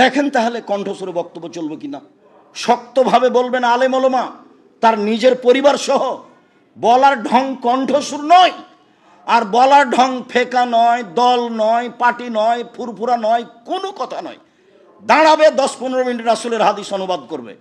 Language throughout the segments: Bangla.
দেখেন তাহলে কণ্ঠস্বরে বক্তব্য চলবে কিনা। শক্তভাবে বলবেন আলেম ওলমা, তার নিজের পরিবার সহ। বলার ঢং কণ্ঠসুর নয়, আর বলার ঢং ফেকা নয়, দল নয়, পার্টি নয়, ফুরফুরা নয়, কোনো কথা নয়। দাঁড়াবে দশ পনেরো মিনিট রাসুলের হাদিস অনুবাদ করবে।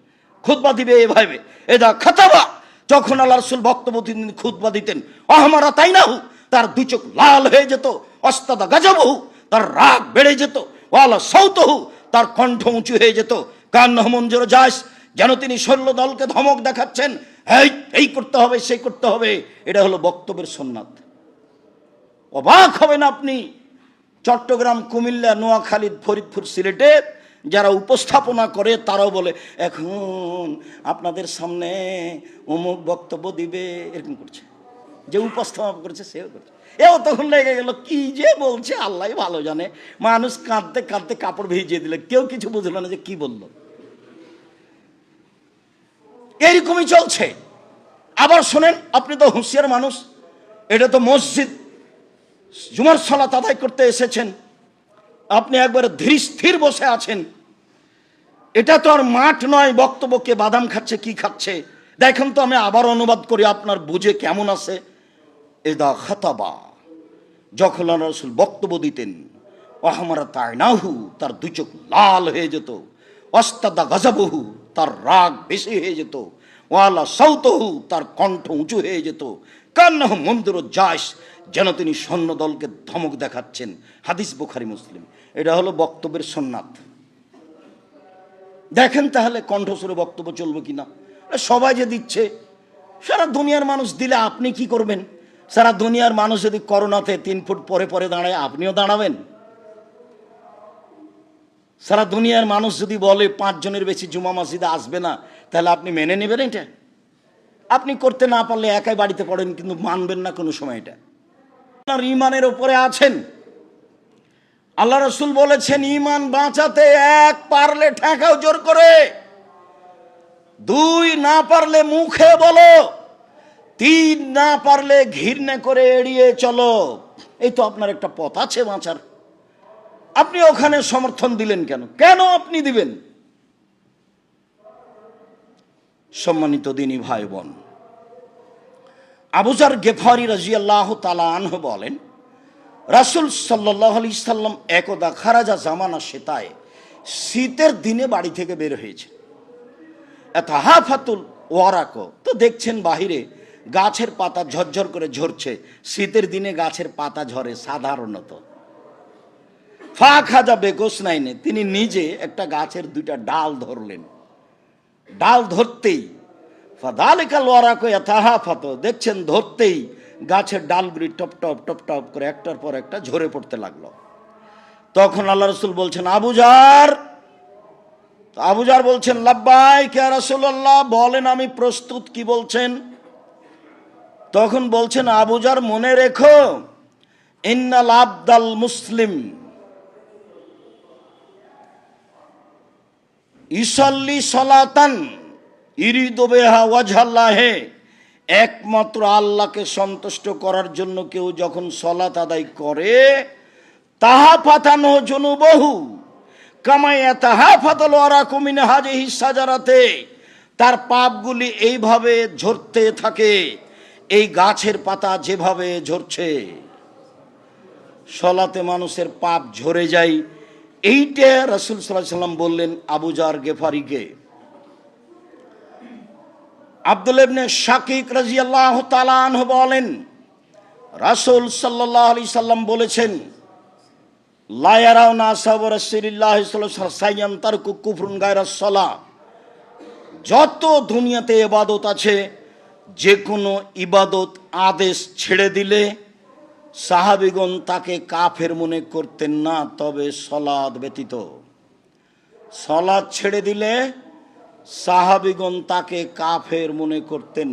খুতবা দিবে এভাবে এদা খাতাবা। যখন আল্লাহ রসুল বক্তব্য তিনি খুতবা দিতেন অহমারা তাই না হু তার দুই চোখ লাল হয়ে যেত। অস্তাদা গাজাবহু তার রাগ বেড়ে যেত। ওয়ালা সৌতহু তার কণ্ঠ উঁচু হয়ে যেত। কান্ন মঞ্জুর যাস, যেন তিনি শৈল্য দলকে ধমক দেখাচ্ছেন। এই এই করতে হবে, সেই করতে হবে। এটা হলো বক্তব্যের সন্ন্যাত। অবাক হবেন আপনি। চট্টগ্রাম, কুমিল্লা, নোয়াখালী, ফরিদপুর সিলেটে যারা উপস্থাপনা করে, তারাও বলে, এখন আপনাদের সামনে অমুক বক্তব্য দিবে। এরকম করছে। যে উপস্থাপন করেছে, সেও করছে। এও তখন লেগে গেল, কি যে বলছে, আল্লাহ ভালো জানে। মানুষ কাঁদতে কাঁদতে কাপড় ভিজিয়ে দিলে। কেউ কিছু বুঝলো না যে কি বলল। এইরকমই চলছে। আবার শোনেন, আপনি তো হুঁশিয়ার মানুষ। এটা তো মসজিদ। জুমার সলাত আদায় করতে এসেছেন। আপনি একবার ধীর স্থির বসে আছেন। এটা তো আর মাঠ নয় বক্তব্যকে বাদাম খাচ্ছে, কি খাচ্ছে। দেখেন তো আমি আবার অনুবাদ করি, আপনার বুঝে কেমন আছে। এদা খাতাবা, যখন রসুল বক্তব্য দিতেন অহমারা তাইনাহু তার দু চোখ লাল হয়ে যেত অস্তাদা গজাবহু, তার রাগ বেশি হয়ে যেত, ওয়ালা সৌতহু তার কণ্ঠ উঁচু হয়ে যেত, কান্নাহ মন্দির যাস যেন তিনি সৈন্য দলকে ধমক দেখাচ্ছেন। হাদিস বুখারি, মুসলিম। এটা হলো বক্তব্যের সন্ন্যাত। দেখেন তাহলে কণ্ঠস্বরে বক্তব্য চলবে কিনা? সবাই যে দিচ্ছে, সারা দুনিয়ার মানুষ দিলে আপনি কি করবেন? সারা দুনিয়ার মানুষ যদি করোনাতে তিন ফুট পরে পরে দাঁড়ায়, আপনিও দাঁড়াবেন। সারা দুনিয়ার মানুষ যদি বলে পাঁচজনের বেশি জুমা মসজিদে আসবে না, তাহলে আপনি মেনে নেবেন এটা? আপনি করতে না পারলে একাই বাড়িতে পড়েন, কিন্তু মানবেন না কোনো সময় এটা। আপনার ইমানের ওপরে আছেন। আল্লাহ রসুল বলেছেন, ইমান বাঁচাতে এক পারলে ঠেকাও জোর করে, দুই না পারলে মুখে বলো। তিন না পারলে ঘৃণা করে এড়িয়ে চলো। এই তো আপনার একটা পথ আছে বাঁচার। আপনি ওখানে সমর্থন দিলেন কেন? কেন আপনি দিবেন? সম্মানিত দিনী ভাই বোন আবুজার গেফারি রাজিয়াল্লাহ তালা আনহ বলেন, রাসুল সাল্লাহ আলি সাল্লাম একদা খারাজা জামানা সেতায় শীতের দিনে বাড়ি থেকে বের হয়েছে। এত হাফাতুল ওয়ারাকো, তো দেখছেন বাহিরে গাছের পাতা ঝরঝর করে ঝরছে। শীতের দিনে গাছের পাতা ঝরে সাধারণত। ফা খাজা বেকোস নাইনে, তিনি নিজে একটা গাছের দুইটা ডাল ধরলেন। ডাল ধরতেই ফাদালিকাল ওয়ারাকো এতাহা ফাত, দেখছেন ধরতেই গাছের ডালগুলি টপ টপ টপ টপ করে একটার পর একটা ঝরে পড়তে লাগল। তখন আল্লাহ রসুল বলছেন আবুজার আবুজার বলছেন লাব্বাই কে রাসুল্লাহ বলেন, আমি প্রস্তুত। কি বলছেন? তখন বলছেন, আবুজার, মনে রেখো, ইন্নাল আবদাল মুসলিম। ইসল্লি সলাতান ইরিদোবেহা ওয়াজাল্লাহে একমাত্র আল্লাহকে সন্তুষ্ট করার জন্য কেউ যখন সলাত আদায় করে, তাহা পাতানো জনু বহু কামাইয়া তাহা ফাতল ওরা কমিনে হাজে হিসাজারাতে তার পাপগুলি এইভাবে ঝরতে থাকে। এই গাছের পাতা যেভাবে ঝরছে, সলাতে মানুষের পাপ ঝরে যায়। এইটা রসুল সাল্লাহ সাল্লাম বললেন আবুজার গেফারিকে। আব্দুল ইবনে শাকিক রাজিয়াল্লাহ তালান বলেন, রাসুল সাল্লাহ আলি সাল্লাম বলেছেন লায়ারাও না সাবর সিরিল্লাহ সাইয়ান তার কুফরুন গায়রা সলা। যত দুনিয়াতে এবাদত আছে যে কোনো ইবাদত আদেশ ছেড়ে দিলে সাহাবিগণ তাকে কাফের মনে করতেন না, তবে সলাদ ব্যতীত। সলাদ ছেড়ে দিলে সাহাবিগণ তাকে কাফের মনে করতেন।